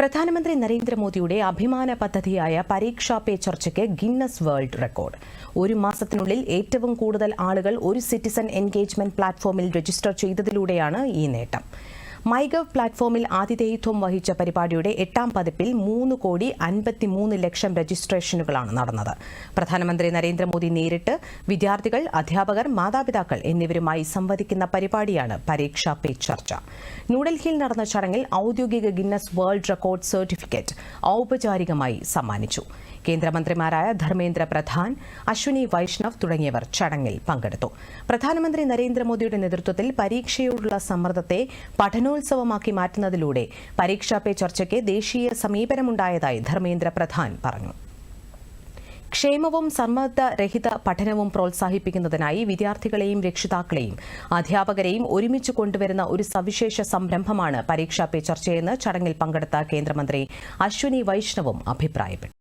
പ്രധാനമന്ത്രി നരേന്ദ്രമോദിയുടെ അഭിമാന പദ്ധതിയായ പരീക്ഷാ പേ ചർച്ചയ്ക്ക് ഗിന്നസ് വേൾഡ് റെക്കോർഡ്. ഒരു മാസത്തിനുള്ളിൽ ഏറ്റവും കൂടുതൽ ആളുകൾ ഒരു സിറ്റിസൺ എൻഗേജ്മെന്റ് പ്ലാറ്റ്ഫോമിൽ രജിസ്റ്റർ ചെയ്തതിലൂടെയാണ് ഈ നേട്ടം. മൈഗവ് പ്ലാറ്റ്ഫോമിൽ ആതിഥേയത്വം വഹിച്ച പരിപാടിയുടെ എട്ടാം പതിപ്പിൽ മൂന്ന് കോടി അൻപത്തിമൂന്ന് ലക്ഷം രജിസ്ട്രേഷനുകളാണ് നടന്നത്. പ്രധാനമന്ത്രി നരേന്ദ്രമോദി നേരിട്ട് വിദ്യാർത്ഥികൾ അധ്യാപകർ മാതാപിതാക്കൾ എന്നിവരുമായി സംവദിക്കുന്ന പരിപാടിയാണ് പരീക്ഷാ പേ ചർച്ച. ന്യൂഡൽഹിയിൽ നടന്ന ചടങ്ങിൽ ഔദ്യോഗിക ഗിന്നസ് വേൾഡ് റെക്കോർഡ് സർട്ടിഫിക്കറ്റ് ഔപചാരികമായി സമ്മാനിച്ചു. കേന്ദ്രമന്ത്രിമാരായ ധർമ്മേന്ദ്ര പ്രധാൻ അശ്വിനി വൈഷ്ണവ് തുടങ്ങിയവർ ചടങ്ങിൽ പങ്കെടുത്തു. പ്രധാനമന്ത്രി നരേന്ദ്രമോദിയുടെ നേതൃത്വത്തിൽ പരീക്ഷയോടുള്ള സമ്മർദ്ദത്തെ പഠനോത്സവമാക്കി മാറ്റുന്നതിലൂടെ പരീക്ഷാ പേ ചർച്ചയ്ക്ക് ദേശീയ സമീപനമുണ്ടായതായി ധർമ്മേന്ദ്ര പ്രധാൻ പറഞ്ഞു. ക്ഷേമവും സമ്മർദ്ദരഹിത പഠനവും പ്രോത്സാഹിപ്പിക്കുന്നതിനായി വിദ്യാർത്ഥികളെയും രക്ഷിതാക്കളെയും അധ്യാപകരെയും ഒരുമിച്ച് കൊണ്ടുവരുന്ന ഒരു സവിശേഷ സംരംഭമാണ് പരീക്ഷാ പേ ചർച്ചയെന്ന് ചടങ്ങിൽ പങ്കെടുത്ത കേന്ദ്രമന്ത്രി അശ്വിനി വൈഷ്ണവും അഭിപ്രായപ്പെട്ടു.